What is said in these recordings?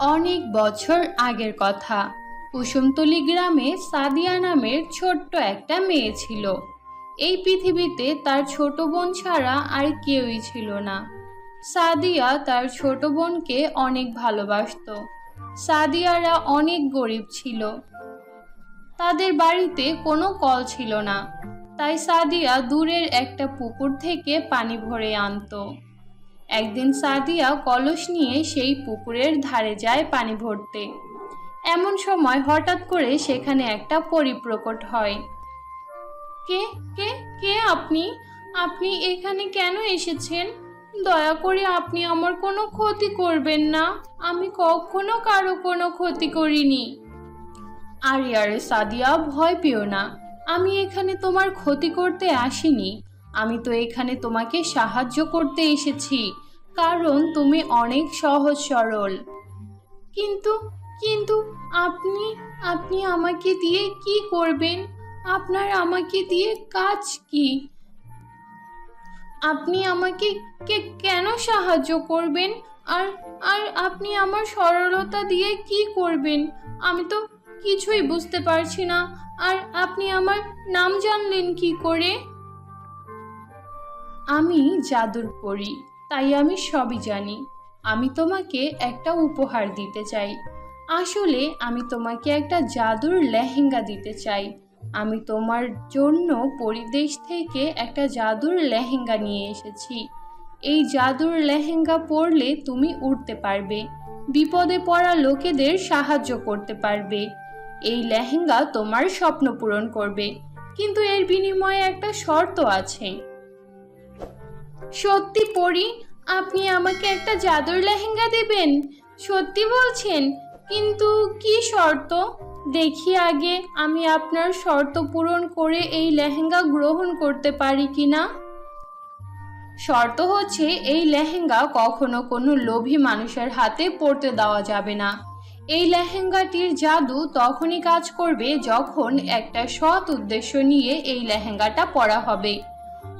অনেক বছর আগের কথা। কুসুমতলি গ্রামে সাদিয়া নামের ছোট্ট একটা মেয়ে ছিল। এই পৃথিবীতে তার ছোট বোন ছাড়া আর কেউই ছিল না। সাদিয়া তার ছোট বোনকে অনেক ভালোবাসতো। সাদিয়ারা অনেক গরিব ছিল। তাদের বাড়িতে কোনো কল ছিল না। তাই সাদিয়া দূরের একটা পুকুর থেকে পানি ভরে আনতো। একদিন সাদিয়া কলস নিয়ে সেই পুকুরের ধারে যায় পানি ভরতে। এমন সময় হঠাৎ করে সেখানে একটা পরিপ্রকট হয়। কে কে কে আপনি? আপনি এখানে কেন এসেছেন? দয়া করে আপনি আমার কোনো ক্ষতি করবেন না। আমি কখনো কারও কোনো ক্ষতি করিনি। আরে আরে, সাদিয়া, ভয় পেও না। আমি এখানে তোমার ক্ষতি করতে আসিনি। আমি তো এখানে তোমাকে সাহায্য করতে এসেছি, কারণ তুমি অনেক সহজ সরল। কিন্তু কিন্তু আপনি আপনি আমাকে দিয়ে কি করবেন? আপনার আমাকে দিয়ে কাজ কি? আপনি আমাকে কে, কেন সাহায্য করবেন? আর আর আপনি আমার সরলতা দিয়ে কি করবেন? আমি তো কিছুই বুঝতে পারছি না। আর আপনি আমার নাম জানলেন কি করে? আমি জাদুর পড়ি তাই আমি সবই জানি। আমি তোমাকে একটা উপহার দিতে চাই। আসলে আমি তোমাকে একটা জাদুর লেহেঙ্গা দিতে চাই। আমি তোমার জন্য পরিদেশ থেকে একটা জাদুর লেহেঙ্গা নিয়ে এসেছি। এই জাদুর লেহেঙ্গা পরলে তুমি উঠতে পারবে। বিপদে পড়া লোকেদের সাহায্য করতে পারবে। এই লেহেঙ্গা তোমার স্বপ্ন পূরণ করবে। কিন্তু এর বিনিময়ে একটা শর্ত আছে। সত্যি পড়ি আপনি আমাকে একটা জাদুর লেহেঙ্গা দেবেন? সত্যি বলছেন, কিন্তু কি শর্ত? দেখি আগে আমি আপনার শর্ত পূরণ করে এই লেহেঙ্গা গ্রহণ করতে পারি কি না। শর্ত হচ্ছে, এই লেহেঙ্গা কখনো কোনো লোভী মানুষের হাতে পড়তে দেওয়া যাবে না। এই লেহেঙ্গাটির জাদু তখনই কাজ করবে যখন একটা সৎ উদ্দেশ্য নিয়ে এই লেহেঙ্গাটা পরা হবে।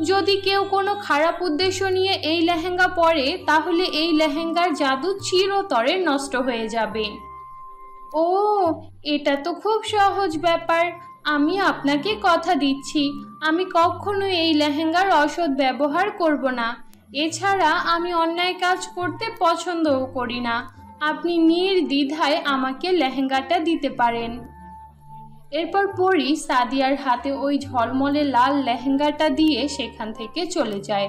যদি কেউ কোনো খারাপ উদ্দেশ্য নিয়ে এই লেহেঙ্গা পরে, তাহলে এই লেহেঙ্গার জাদু চিরতরে নষ্ট হয়ে যাবে। ও, এটা তো খুব সহজ ব্যাপার। আমি আপনাকে কথা দিচ্ছি। আমি কখনো এই লেহেঙ্গার অসৎ ব্যবহার করব না। এছাড়া আমি অন্যায় কাজ করতে পছন্দও করি না। আপনি নির্দ্বিধায় আমাকে লেহেঙ্গাটা দিতে পারেন। এরপর পরি সাদিয়ার হাতে ওই ঝলমলে লাল লেহেঙ্গাটা দিয়ে সেখান থেকে চলে যায়।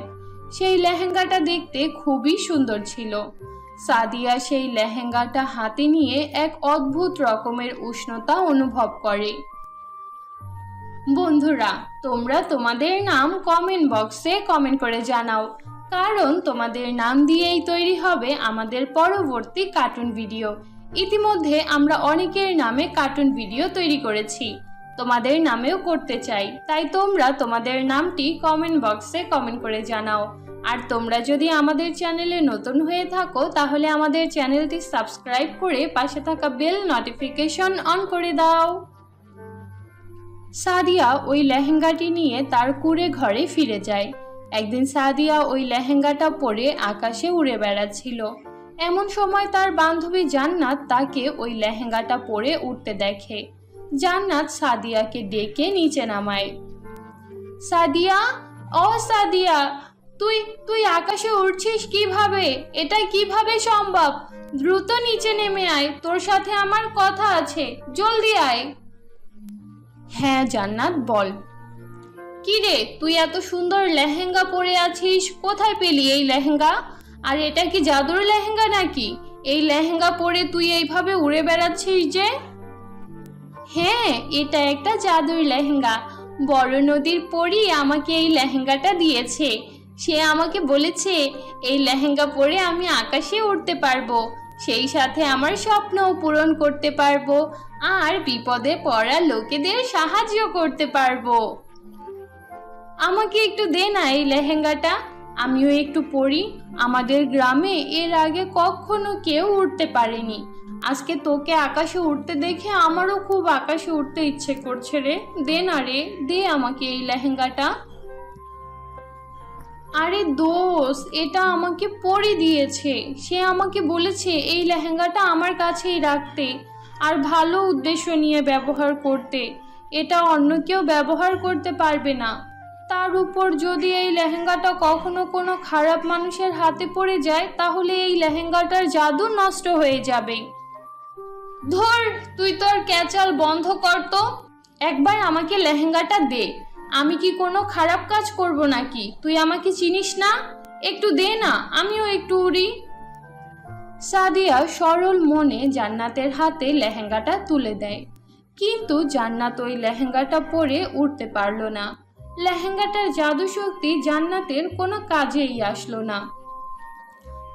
সেই লেহেঙ্গাটা দেখতে খুবই সুন্দর ছিল। সাদিয়া সেই লেহেঙ্গাটা হাতে নিয়ে এক অদ্ভুত রকমের উষ্ণতা অনুভব করে। বন্ধুরা, তোমরা তোমাদের নাম কমেন্ট বক্সে কমেন্ট করে জানাও, কারণ তোমাদের নাম দিয়েই তৈরি হবে আমাদের পরবর্তী কার্টুন ভিডিও ইতিমধ্যে আমরা অনেকের নামে কার্টুন ভিডিও তৈরি করেছি। তোমাদের নামেও করতে চাই। তাই তোমরা তোমাদের নামটি কমেন্ট বক্সে কমেন্ট করে জানাও। আর তোমরা যদি আমাদের চ্যানেলে নতুন হয়ে থাকো, তাহলে আমাদের চ্যানেলটি সাবস্ক্রাইব করে পাশে থাকা বেল নোটিফিকেশন অন করে দাও। সাদিয়া ওই লেহেঙ্গাটি নিয়ে তার কুড়ে ঘরে ফিরে যায়। একদিন সাদিয়া ওই লেহেঙ্গাটা পরে আকাশে উড়ে বেড়াচ্ছিল। এমন সময় তার বান্ধবী জান্নাত তাকে ওই লেহেঙ্গাটা পরে উঠতে দেখে। জান্নাত সাদিয়াকে ডেকে নিচে নামায়। সাদিয়া, ও সাদিয়া, তুই তুই আকাশে উড়ছিস কীভাবে? এটা কীভাবে সম্ভব? দ্রুত নিচে নেমে আয়, তোর সাথে আমার কথা আছে, জলদি আয়। হ্যাঁ জান্নাত, বল। কি রে তুই এত সুন্দর লেহেঙ্গা পরে আছিস, কোথায় পেলি এই লেহেঙ্গা? আর এটা কি জাদুর লেহেঙ্গা নাকি? এই লেহেঙ্গা পরে তুই এইভাবে উড়ে বেড়াচ্ছিস যে? হ্যাঁ এটা একটা জাদুর লেহেঙ্গা। বড় নদীর পরই আমাকে এই লেহেঙ্গাটা দিয়েছে। সে আমাকে বলেছে, এই লেহেঙ্গা পরে আমি আকাশে উঠতে পারব। সেই সাথে আমার স্বপ্নও পূরণ করতে পারব। আর বিপদে পড়া লোকেদের সাহায্য করতে পারব। আমাকে একটু দে না এই লেহেঙ্গাটা। আমিও একটু পড়ি। আমাদের গ্রামে এর আগে কখনো কেউ উঠতে পারেনি। আজকে তোকে আকাশে উঠতে দেখে আমারও খুব আকাশে উঠতে ইচ্ছে করছে রে। দে না রে, দে আমাকে এই লেহেঙ্গাটা। আরে দোষ এটা আমাকে পরে দিয়েছে। সে আমাকে বলেছে, এই লেহেঙ্গাটা আমার কাছেই রাখতে। আর ভালো উদ্দেশ্য নিয়ে ব্যবহার করতে। এটা অন্য কেউ ব্যবহার করতে পারবে না। তার উপর যদি এই লেহেঙ্গাটা কখনো কোনো খারাপ মানুষের হাতে পড়ে যায়, তাহলে এই লেহেঙ্গাটার জাদু নষ্ট হয়ে যাবে। ধর, তুই তোর ক্যাচাল বন্ধ কর তো। একবার আমাকে লেহেঙ্গাটা দে। আমি কি কোনো খারাপ কাজ করব নাকি? তুই আমাকে চিনিস না? একটু দে না, আমিও একটু উড়ি। সাদিয়া সরল মনে জান্নাতের হাতে লেহেঙ্গাটা তুলে দেয়। কিন্তু জান্নাত ওই লেহেঙ্গাটা পরে উঠতে পারল না। লেহেঙ্গাটার জাদু শক্তি জান্নাতের কোনো কাজেই আসলো না।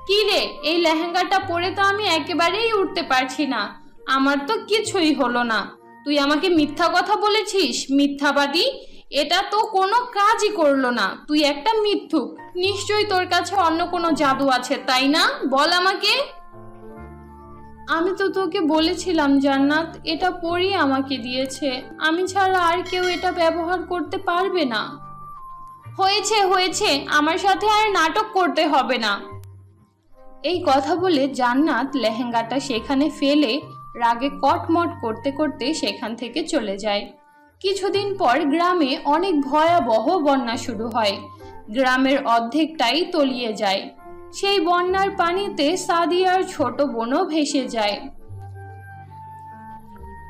কি রে, এই লেহেঙ্গাটা পরে তো আমি একেবারেই উঠতে পারছি না। আমার তো কিছুই হলো না। তুই আমাকে মিথ্যা কথা বলেছিস? মিথ্যাবাদী? এটা তো কোনো কাজই করল না। তুই একটা মিথ্যুক। নিশ্চয়ই তোর কাছে অন্য কোনো জাদু আছে, তাই না? বল আমাকে। আমি তো তোকে বলেছিলাম, জান্নাত, এটা পরই আমাকে দিয়েছে। আমি ছাড়া আর কেউ এটা ব্যবহার করতে পারবে না। হয়েছে হয়েছে, আমার সাথে আর নাটক করতে হবে না। এই কথা বলে জান্নাত লেহেঙ্গাটা সেখানে ফেলে রাগে কটমট করতে করতে সেখান থেকে চলে যায়। কিছুদিন পর গ্রামে অনেক ভয়াবহ বন্যা শুরু হয়। গ্রামের অর্ধেকটাই তলিয়ে যায়। সেই বন্যার পানিতে সাদিয়ার ছোট বোনও ভেসে যায়।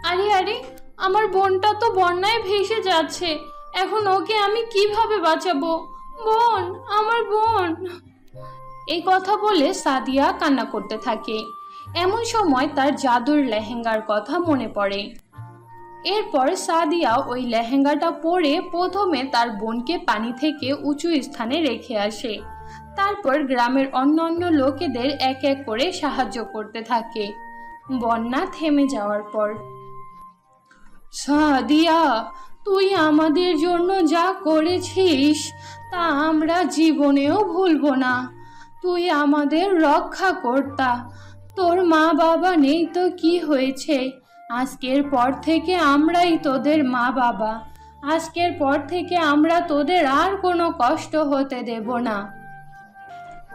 আরে আরে, আমার বোনটা তো বন্যায় ভেসে যাচ্ছে। এখন ওকে আমি কীভাবে বাঁচাবো? বোন, আমার বোন। এই কথা বলে সাদিয়া কান্না করতে থাকে। এমন সময় তার জাদুর লেহেঙ্গার কথা মনে পড়ে। এরপর সাদিয়া ওই লেহেঙ্গাটা পরে প্রথমে তার বোনকে পানি থেকে উঁচু স্থানে রেখে আসে। তারপর গ্রামের অন্য অন্য লোকেদের এক এক করে সাহায্য করতে থাকে। বন্যা থেমে যাওয়ার পর। সাদিয়া, তুই আমাদের জন্য যা করেছিস, তা আমরা জীবনেও ভুলবো না। তুই আমাদের রক্ষা কর্তা। তোর মা বাবা নেই তো কি হয়েছে? আজকের পর থেকে আমরাই তোদের মা বাবা আজকের পর থেকে আমরা তোদের আর কোনো কষ্ট হতে দেব না।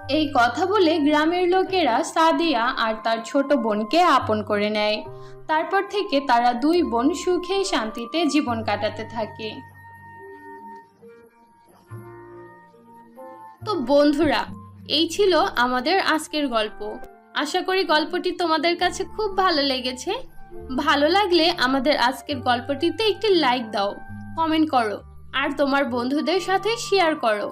এই কথা বলে গ্রামের লোকেরা সাদিয়া আর তার ছোট বোনকে আপন করে নেয়। তারপর থেকে তারা দুই বোন সুখে শান্তিতে জীবন কাটাতে থাকে। তো বন্ধুরা, এই ছিল আমাদের আজকের গল্প। আশা করি গল্পটি তোমাদের কাছে খুব ভালো লেগেছে। ভালো লাগলে আমাদের আজকের গল্পটিতে একটি লাইক দাও, কমেন্ট করো, আর তোমার বন্ধুদের সাথে শেয়ার করো।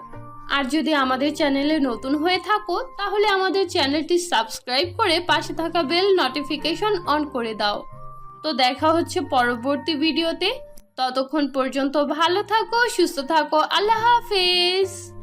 আর যদি আমাদের চ্যানেলে নতুন হয়ে থাকো, তাহলে আমাদের চ্যানেলটি সাবস্ক্রাইব করে পাশে থাকা বেল নোটিফিকেশন অন করে দাও। তো দেখা হচ্ছে পরবর্তী ভিডিওতে। ততক্ষণ পর্যন্ত ভালো থাকো, সুস্থ থাকো। আল্লাহ হাফেজ।